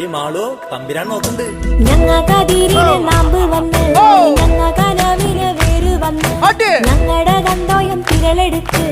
ഈ മാളോ തമ്പിരാൻ നോക്കണ്ട് ഞങ്ങ കതിരിന് നാമ്പ് വന്ന് ഞങ്ങ കനവിന് വേര് വന്ന് അടി. ഞങ്ങടെ കന്തോയം തിരളെടുത്ത്.